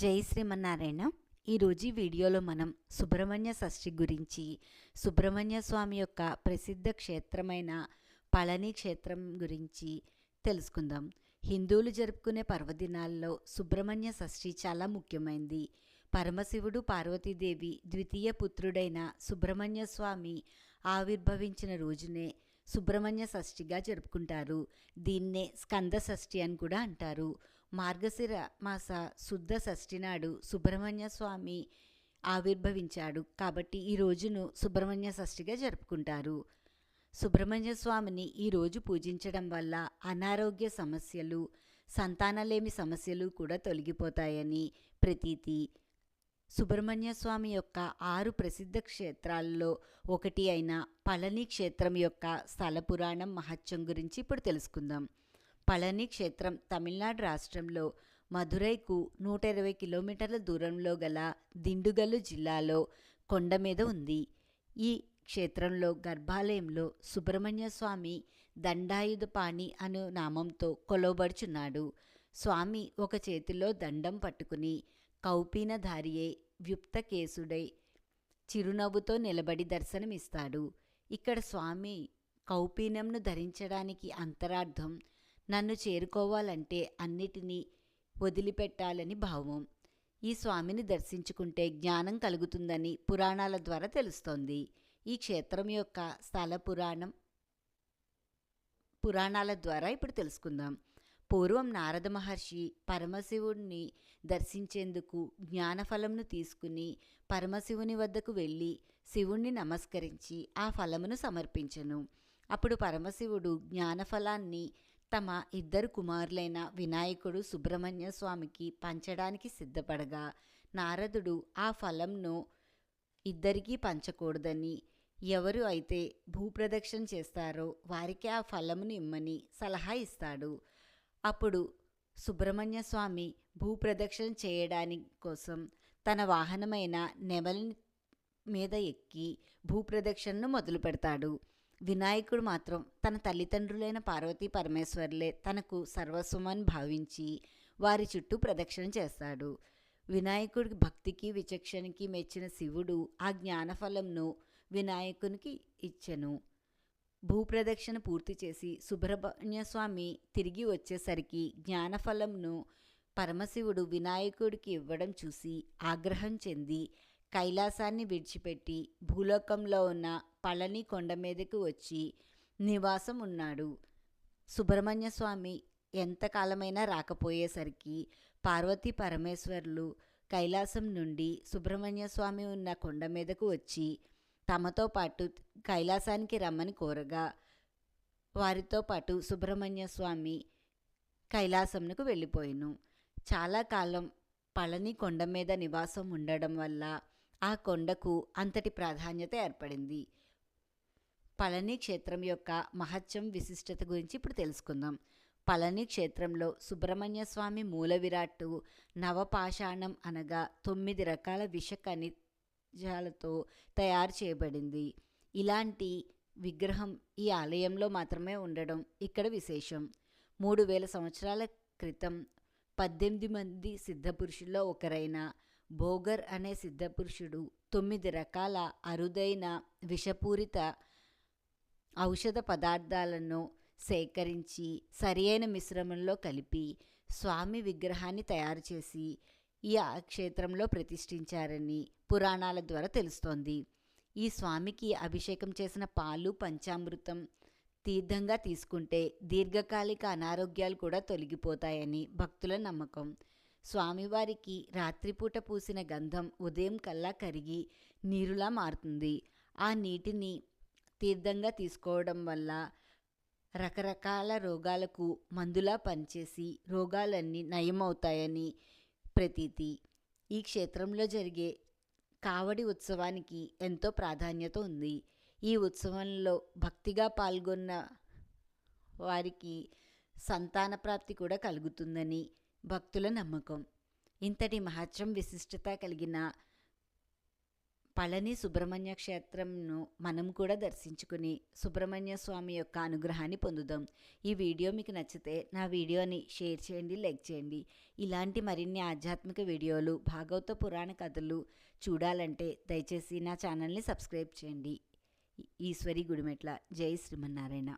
జై శ్రీమన్నారాయణ. ఈరోజు వీడియోలో మనం సుబ్రహ్మణ్య షష్ఠి గురించి సుబ్రహ్మణ్య స్వామి యొక్క ప్రసిద్ధ క్షేత్రమైన పళని క్షేత్రం గురించి తెలుసుకుందాం. హిందువులు జరుపుకునే పర్వదినాల్లో సుబ్రహ్మణ్య షష్ఠి చాలా ముఖ్యమైనది పరమశివుడు పార్వతీదేవి ద్వితీయ పుత్రుడైన సుబ్రహ్మణ్య స్వామి ఆవిర్భవించిన రోజునే సుబ్రహ్మణ్య షష్ఠిగా జరుపుకుంటారు. దీన్నే స్కంద షష్ఠి అని కూడా అంటారు. మార్గశిర మాస శుద్ధ షష్ఠి నాడు సుబ్రహ్మణ్య స్వామి ఆవిర్భవించాడు. కాబట్టి ఈ రోజును సుబ్రహ్మణ్య షష్ఠిగా జరుపుకుంటారు. సుబ్రహ్మణ్య స్వామిని ఈరోజు పూజించడం వల్ల అనారోగ్య సమస్యలు సంతానలేమి సమస్యలు కూడా తొలగిపోతాయని ప్రతీతి. సుబ్రహ్మణ్య స్వామి యొక్క ఆరు ప్రసిద్ధ క్షేత్రాల్లో ఒకటి అయిన పళని క్షేత్రం యొక్క స్థల పురాణం మహత్యం గురించి ఇప్పుడు తెలుసుకుందాం. పళని క్షేత్రం తమిళనాడు రాష్ట్రంలో మధురైకు నూట ఇరవై కిలోమీటర్ల దూరంలో గల దిండుగల్లు జిల్లాలో కొండ మీద ఉంది. ఈ క్షేత్రంలో గర్భాలయంలో సుబ్రహ్మణ్య స్వామి దండాయుధపాణి అను నామంతో కొలవబడుచున్నాడు. స్వామి ఒక చేతిలో దండం పట్టుకుని కౌపీనధారియే వ్యుప్తకేశుడై చిరునవ్వుతో నిలబడి దర్శనమిస్తాడు. ఇక్కడ స్వామి కౌపీనంను ధరించడానికి అంతరార్థం నన్ను చేరుకోవాలంటే అన్నిటినీ వదిలిపెట్టాలని భావం. ఈ స్వామిని దర్శించుకుంటే జ్ఞానం కలుగుతుందని పురాణాల ద్వారా తెలుస్తోంది. ఈ క్షేత్రం యొక్క స్థల పురాణం పురాణాల ద్వారా ఇప్పుడు తెలుసుకుందాం. పూర్వం నారద మహర్షి పరమశివుడిని దర్శించేందుకు జ్ఞానఫలంను తీసుకుని పరమశివుని వద్దకు వెళ్ళి శివుణ్ణి నమస్కరించి ఆ ఫలమును సమర్పించను. అప్పుడు పరమశివుడు జ్ఞానఫలాన్ని తమ ఇద్దరు కుమారులైన వినాయకుడు సుబ్రహ్మణ్య స్వామికి పంచడానికి సిద్ధపడగా నారదుడు ఆ ఫలంను ఇద్దరికీ పంచకూడదని ఎవరు అయితే భూప్రదక్షిణ చేస్తారో వారికి ఆ ఫలమును ఇమ్మని సలహా ఇస్తాడు. అప్పుడు సుబ్రహ్మణ్య స్వామి భూప్రదక్షిణ చేయడానికి కోసం తన వాహనమైన నెమలి మీద ఎక్కి భూప్రదక్షిణను మొదలు పెడతాడు వినాయకుడు మాత్రం తన తల్లిదండ్రులైన పార్వతీ పరమేశ్వర్లే తనకు సర్వస్వమని భావించి వారి చుట్టూ ప్రదక్షిణ చేస్తాడు. వినాయకుడికి భక్తికి విచక్షణకి మెచ్చిన శివుడు ఆ జ్ఞానఫలంను వినాయకునికి ఇచ్చెను. భూప్రదక్షిణ పూర్తి చేసి సుబ్రహ్మణ్య స్వామి తిరిగి వచ్చేసరికి జ్ఞానఫలంను పరమశివుడు వినాయకుడికి ఇవ్వడం చూసి ఆగ్రహం చెంది కైలాసాన్ని విడిచిపెట్టి భూలోకంలో ఉన్న పళని కొండ మీదకు వచ్చి నివాసం ఉన్నాడు. సుబ్రహ్మణ్య స్వామి ఎంతకాలమైనా రాకపోయేసరికి పార్వతీ పరమేశ్వర్లు కైలాసం నుండి సుబ్రహ్మణ్య స్వామి ఉన్న కొండ మీదకు వచ్చి తమతో పాటు కైలాసానికి రమ్మని కోరగా వారితో పాటు సుబ్రహ్మణ్య స్వామి కైలాసంకు వెళ్ళిపోయాను. చాలా కాలం పళని కొండ మీద నివాసం ఉండడం వల్ల ఆ కొండకు అంతటి ప్రాధాన్యత ఏర్పడింది. పళని క్షేత్రం యొక్క మహత్యం విశిష్టత గురించి ఇప్పుడు తెలుసుకుందాం. పళని క్షేత్రంలో సుబ్రహ్మణ్య స్వామి మూల విరాట్టు నవపాషాణం అనగా తొమ్మిది రకాల విష ఖనిజాలతో తయారు చేయబడింది. ఇలాంటి విగ్రహం ఈ ఆలయంలో మాత్రమే ఉండడం ఇక్కడ విశేషం. మూడు వేల సంవత్సరాల క్రితం పద్దెనిమిది మంది సిద్ధపురుషుల్లో ఒకరైన భోగర్ అనే సిద్ధపురుషుడు తొమ్మిది రకాల అరుదైన విషపూరిత ఔషధ పదార్థాలను సేకరించి సరియైన మిశ్రమంలో కలిపి స్వామి విగ్రహాన్ని తయారు చేసి ఈ క్షేత్రంలో ప్రతిష్ఠించారని పురాణాల ద్వారా తెలుస్తోంది. ఈ స్వామికి అభిషేకం చేసిన పాలు పంచామృతం తీర్థంగా తీసుకుంటే దీర్ఘకాలిక అనారోగ్యాలు కూడా తొలగిపోతాయని భక్తుల నమ్మకం. స్వామివారికి రాత్రిపూట పూసిన గంధం ఉదయం కల్లా కరిగి నీరులా మారుతుంది. ఆ నీటిని తీర్థంగా తీసుకోవడం వల్ల రకరకాల రోగాలకు మందులా పనిచేసి రోగాలన్నీ నయమవుతాయని ప్రతీతి. ఈ క్షేత్రంలో జరిగే కావడి ఉత్సవానికి ఎంతో ప్రాధాన్యత ఉంది. ఈ ఉత్సవంలో భక్తిగా పాల్గొన్న వారికి సంతాన ప్రాప్తి కూడా కలుగుతుందని భక్తుల నమ్మకం. ఇంతటి మహత్యం విశిష్టత కలిగిన పళని సుబ్రహ్మణ్య క్షేత్రంను మనం కూడా దర్శించుకుని సుబ్రహ్మణ్య స్వామి యొక్క అనుగ్రహాన్ని పొందుదాం. ఈ వీడియో మీకు నచ్చితే నా వీడియోని షేర్ చేయండి లైక్ చేయండి. ఇలాంటి మరిన్ని ఆధ్యాత్మిక వీడియోలు భాగవత పురాణ కథలు చూడాలంటే దయచేసి నా ఛానల్ని సబ్స్క్రైబ్ చేయండి. ఈశ్వరి గుడిమెట్ల. జై శ్రీమన్నారాయణ.